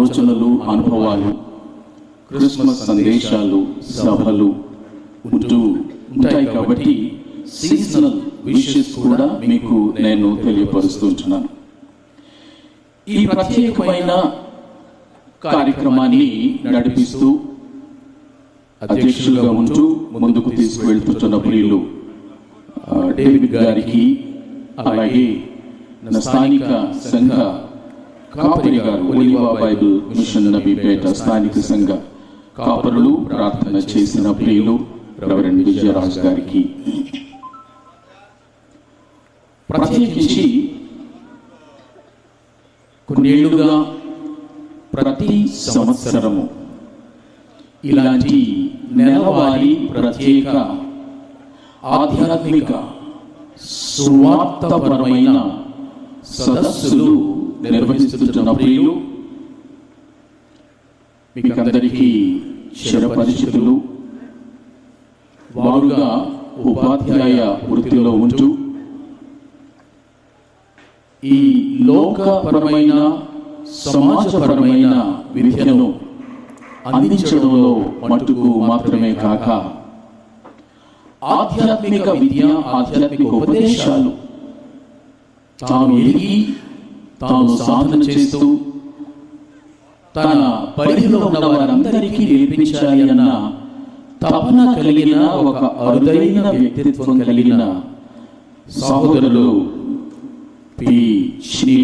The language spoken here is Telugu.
ఆలోచనలు అనుభవాలు క్రిస్మస్ సందేశాలు సభలు ఉంటూ ఉంటాయి కాబట్టి సీజనల్ విషెస్ కూడా మీకు నేను తెలియపరుస్తుంటున్నాను. ఈ ప్రత్యేకమైన కార్యక్రమాన్ని నడిపిస్తూ అధ్యక్షులుగా ఉంటూ ముందుకు తీసుకువెళ్తున్న ప్రియులు డేవిడ్ గారికి అలాగే స్థానిక సంఘ కాపరి గారు ఒలివా బైబిల్ మిషన్ నబీపేట స్థానిక సంఘ కాపరులు ప్రార్థన చేసిన ప్రియులు రెవరెండ్ విజయరాజు గారికి. ప్రత్యేకించి కొన్నేళ్ళుగా ప్రతి సంవత్సరము ఇలాంటి నెలవారీ ప్రత్యేక ఆధ్యాత్మిక సువార్తపరమైన సదస్సులు నిర్వహిస్తున్న ప్రియులు మీకందరికీ చిరపరిచితులు వారుగా ఉపాధ్యాయ వృత్తిలో ఉంటూ ఈ లోకపరమైన సమాజపరమైన విద్యను అందించడంలో మట్టుకు మాత్రమే కాక ఆధ్యాత్మిక విద్య ఆధ్యాత్మిక ఉపదేశాలు తాను ఎదిగి తాను సాధన చేస్తూ తన పరిధిలో ఉన్న వారందరికీ నేర్పించాలి అన్న తపన కలిగిన ఒక అరుదైన వ్యక్తిత్వం కలిగిన సహోదరులు పి. శ్రీ